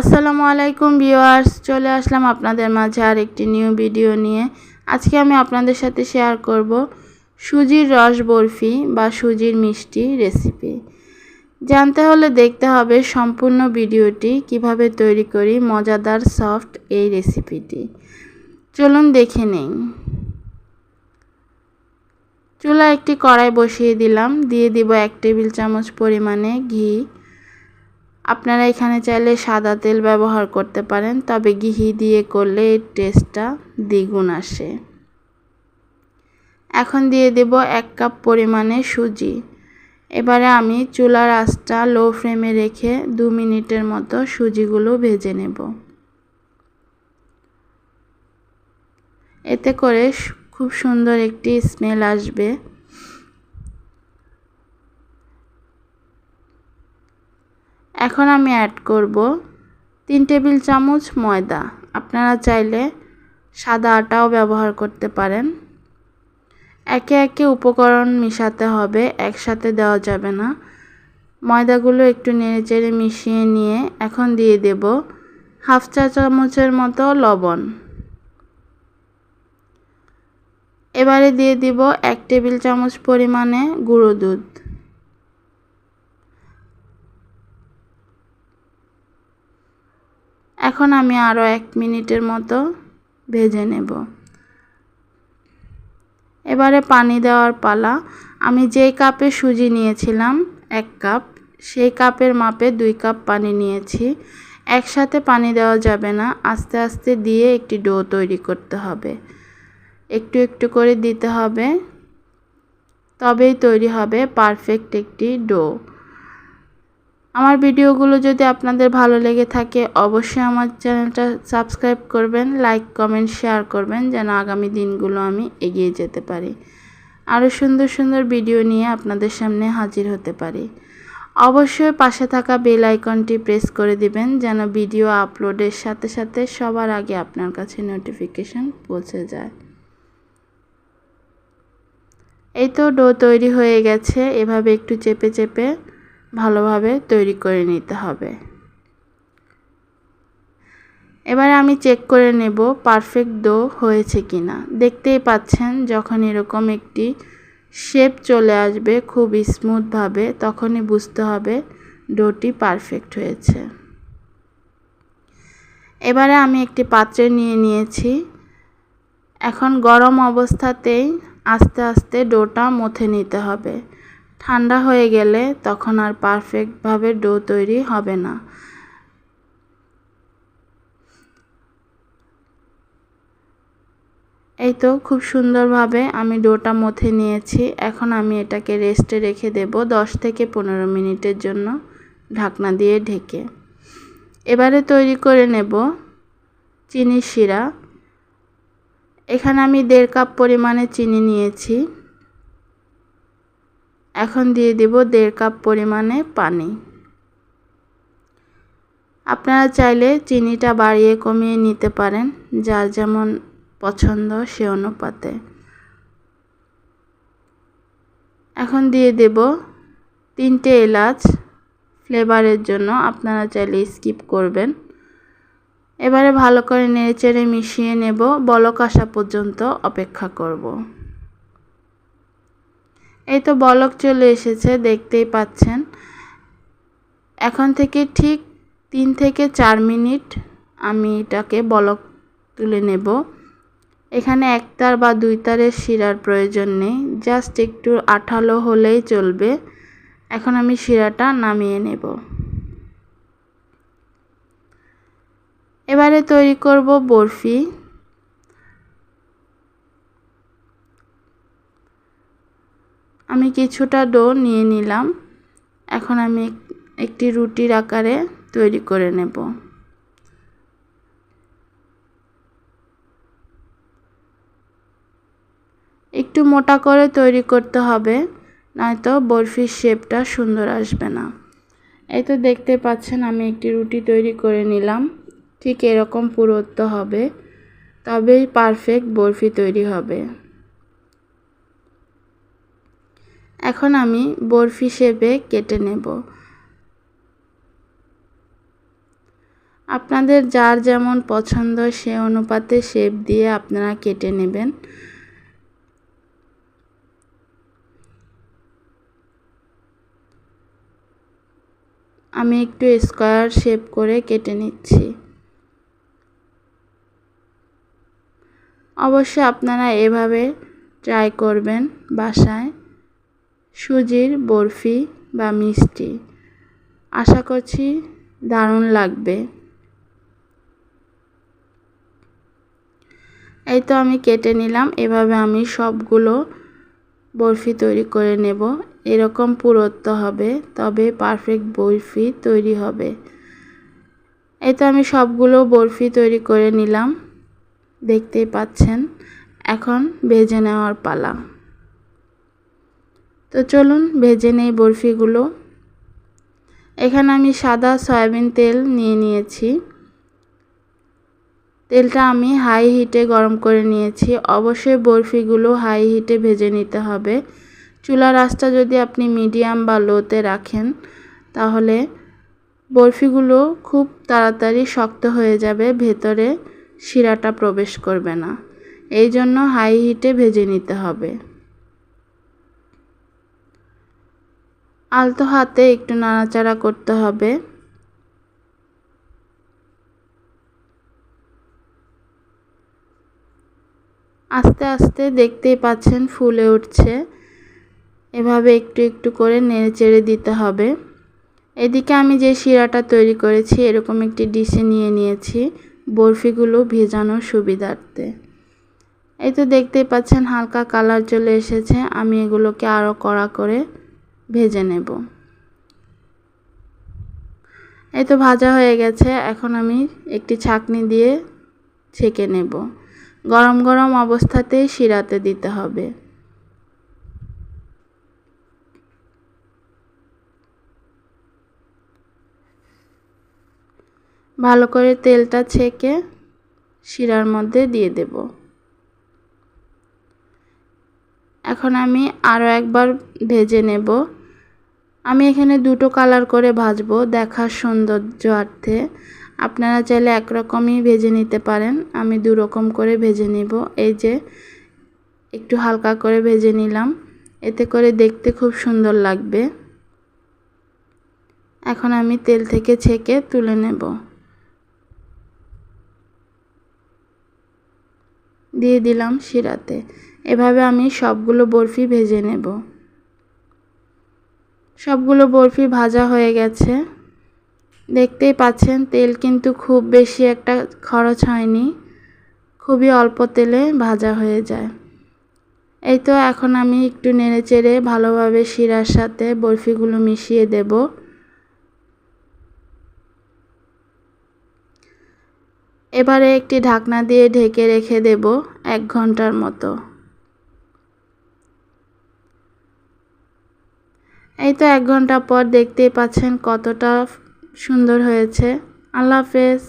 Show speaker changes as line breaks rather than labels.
আসসালামু আলাইকুম ভিউয়ার্স, চলে আসলাম আপনাদের মাঝে আর একটি নিউ ভিডিও নিয়ে। আজকে আমি আপনাদের সাথে শেয়ার করব সুজির রস বরফি বা সুজির মিষ্টি রেসিপি। জানতে হলে দেখতে হবে সম্পূর্ণ ভিডিওটি, কীভাবে তৈরি করি মজাদার সফট এই রেসিপিটি। চলুন দেখে নেই। চুলা একটি কড়াই বসিয়ে দিলাম, দিয়ে দিব এক টেবিল চামচ পরিমাণে ঘি আপনারা এখানে চাইলে সাদা তেল ব্যবহার করতে পারেন, তবে ঘি দিয়ে করলে এর টেস্টটা দ্বিগুণ আসে। এখন দিয়ে দেব এক কাপ পরিমাণে সুজি। এবারে আমি চুলার আঁচটা লো ফ্লেমে রেখে দু মিনিটের মতো সুজিগুলো ভেজে নেব। এতে করে খুব সুন্দর একটি স্মেল আসবে। এখন আমি অ্যাড করব তিন টেবিল চামচ ময়দা। আপনারা চাইলে সাদা আটাও ব্যবহার করতে পারেন। একে একে উপকরণ মিশাতে হবে, একসাথে দেওয়া যাবে না। ময়দাগুলো একটু নেড়েচেড়ে মিশিয়ে নিয়ে এখন দিয়ে দেব হাফ চা চামচের মতো লবণ। এবারে দিয়ে দিব এক টেবিল চামচ পরিমাণে গুঁড়ো দুধ। এখন আমি আরও এক মিনিটের মতো ভেজে নেব। এবারে পানি দেওয়ার পালা। আমি যেই কাপে সুজি নিয়েছিলাম, এক কাপ, সেই কাপের মাপে দুই কাপ পানি নিয়েছি। একসাথে পানি দেওয়া যাবে না, আস্তে আস্তে দিয়ে একটি ডো তৈরি করতে হবে। একটু একটু করে দিতে হবে, তবেই তৈরি হবে পারফেক্ট একটি ডো। আমার ভিডিওগুলো যদি আপনাদের ভালো লেগে থাকে, অবশ্যই আমার চ্যানেলটা সাবস্ক্রাইব করবেন, লাইক, কমেন্ট, শেয়ার করবেন, যেন আগামী দিনগুলো আমি এগিয়ে যেতে পারি। আরও সুন্দর সুন্দর ভিডিও নিয়ে আপনাদের সামনে হাজির হতে পারি। অবশ্যই পাশে থাকা বেল আইকনটি প্রেস করে দিবেন, যেন ভিডিও আপলোডের সাথে সাথে সবার আগে আপনার কাছে নোটিফিকেশান পৌঁছে যায়। এই তো ডো তৈরি হয়ে গেছে, এভাবে একটু চেপে চেপে ভালোভাবে তৈরি করে নিতে হবে। এবারে আমি চেক করে নেব পারফেক্ট ডো হয়েছে কি না দেখতেই পাচ্ছেন যখন এরকম একটি শেপ চলে আসবে খুব স্মুথভাবে তখনই বুঝতে হবে ডোটি পারফেক্ট হয়েছে। এবারে আমি একটি পাত্রে নিয়ে নিয়েছি। এখন গরম অবস্থাতেই আস্তে আস্তে ডোটা মথে নিতে হবে। ঠান্ডা হয়ে গেলে তখন আর পারফেক্টভাবে ডো তৈরি হবে না। এই তো খুব সুন্দরভাবে আমি ডোটা মথে নিয়েছি। এখন আমি এটাকে রেস্টে রেখে দেব দশ থেকে পনেরো মিনিটের জন্য ঢাকনা দিয়ে ঢেকে। এবারে তৈরি করে নেব চিনি শিরা। এখানে আমি দেড় কাপ পরিমাণে চিনি নিয়েছি। এখন দিয়ে দিব দেড় কাপ পরিমাণে পানি। আপনারা চাইলে চিনিটা বাড়িয়ে কমিয়ে নিতে পারেন, যার যেমন পছন্দ সে অনুপাতে। এখন দিয়ে দেব তিনটে এলাচ। ফ্লেভারের জন্য আপনারা চাইলে স্কিপ করবেন। এবারে ভালো করে নেড়েচেড়ে মিশিয়ে নেব। বলক আসা পর্যন্ত অপেক্ষা করব। এই তো বলক চলে এসেছে, দেখতেই পাচ্ছেন। এখন থেকে ঠিক তিন থেকে চার মিনিট আমি এটাকে বলক তুলে নেব। এখানে এক তার বা দুই তারের শিরার প্রয়োজন নেই, জাস্ট একটু আঠালো হলেই চলবে। এখন আমি শিরাটা নামিয়ে নেব। এবারে তৈরি করব বরফি আমি কিছুটা ডো নিয়ে নিলাম। এখন আমি একটি রুটির আকারে তৈরি করে নেব। একটু মোটা করে তৈরি করতে হবে, নয়তো বরফির শেপটা সুন্দর আসবে না। এই তো দেখতে পাচ্ছেন আমি একটি রুটি তৈরি করে নিলাম। ঠিক এরকম পুরুত্ব হবে, তবেই পারফেক্ট বরফি তৈরি হবে। এখন আমি বরফি শেপে কেটে নেব। আপনাদের যার যেমন পছন্দ সে অনুপাতে শেপ দিয়ে আপনারা কেটে নেবেন। আমি একটু স্কোয়ার শেপ করে কেটে নিচ্ছি। অবশ্যই আপনারা এভাবে ট্রাই করবেন বাসায়। সুজির বরফি বা মিষ্টি। আশা করছি দারুণ লাগবে। এই তো আমি কেটে নিলাম, এভাবে আমি সবগুলো বরফি তৈরি করে নেব। এরকম পুরুত্ব হবে, তবে পারফেক্ট বরফি তৈরি হবে। এই তো আমি সবগুলো বরফি তৈরি করে নিলাম, দেখতেই পাচ্ছেন। এখন ভেজে নেওয়ার পালা। তো চলুন ভেজে নেই বরফিগুলো। এখানে আমি সাদা সয়াবিন তেল নিয়ে নিয়েছি। তেলটা আমি হাই হিটে গরম করে নিয়েছি। অবশ্যই বরফিগুলো হাই হিটে ভেজে নিতে হবে। চুলার আঁচটা যদি আপনি মিডিয়াম বা লোতে রাখেন, তাহলে বরফিগুলো খুব তাড়াতাড়ি শক্ত হয়ে যাবে, ভেতরে শিরাটা প্রবেশ করবে না। এই জন্য হাই হিটে ভেজে নিতে হবে। আলতো হাতে একটু নাড়াচাড়া করতে হবে। আস্তে আস্তে দেখতেই পাচ্ছেন ফুলে উঠছে। এভাবে একটু একটু করে নেড়ে চেড়ে দিতে হবে। এদিকে আমি যে শিরাটা তৈরি করেছি, এরকম একটি ডিশে নিয়ে নিয়েছি, বরফিগুলো ভেজানোর সুবিধার্থে। এই তো দেখতেই পাচ্ছেন হালকা কালার চলে এসেছে। আমি এগুলোকে আরও কড়া করে ভেজে নেব। এই তো ভাজা হয়ে গেছে। এখন আমি একটি ছাকনি দিয়ে ছেঁকে নেব। গরম গরম অবস্থাতেই শিরাতে দিতে হবে। ভালো করে তেলটা ছেঁকে শিরার মধ্যে দিয়ে দেব। এখন আমি আরও একবার ভেজে নেব। আমি এখানে দুটো কালার করে ভাজবো দেখার সৌন্দর্যার্থে। আপনারা চাইলে একরকমই ভেজে নিতে পারেন। আমি দু রকম করে ভেজে নিব। এই যে একটু হালকা করে ভেজে নিলাম। এতে করে দেখতে খুব সুন্দর লাগবে। এখন আমি তেল থেকে ছেঁকে তুলে নেব। দিয়ে দিলাম শিরাতে। এভাবে আমি সবগুলো বরফি ভেজে নেব। সবগুলো বরফি ভাজা হয়ে গেছে। দেখতেই পাচ্ছেন, তেল কিন্তু খুব বেশি একটা খরচ হয়নি। খুবই অল্প তেলে ভাজা হয়ে যায়। এই তো এখন আমি একটু নেড়ে চেড়ে ভালোভাবে শিরার সাথে বরফিগুলো মিশিয়ে দেব। এবারে একটি ঢাকনা দিয়ে ঢেকে রেখে দেব এক ঘণ্টার মতো। এই তো এক ঘণ্টা পর দেখতেই পাচ্ছেন কতটা সুন্দর হয়েছে। আল্লাহ হাফেজ।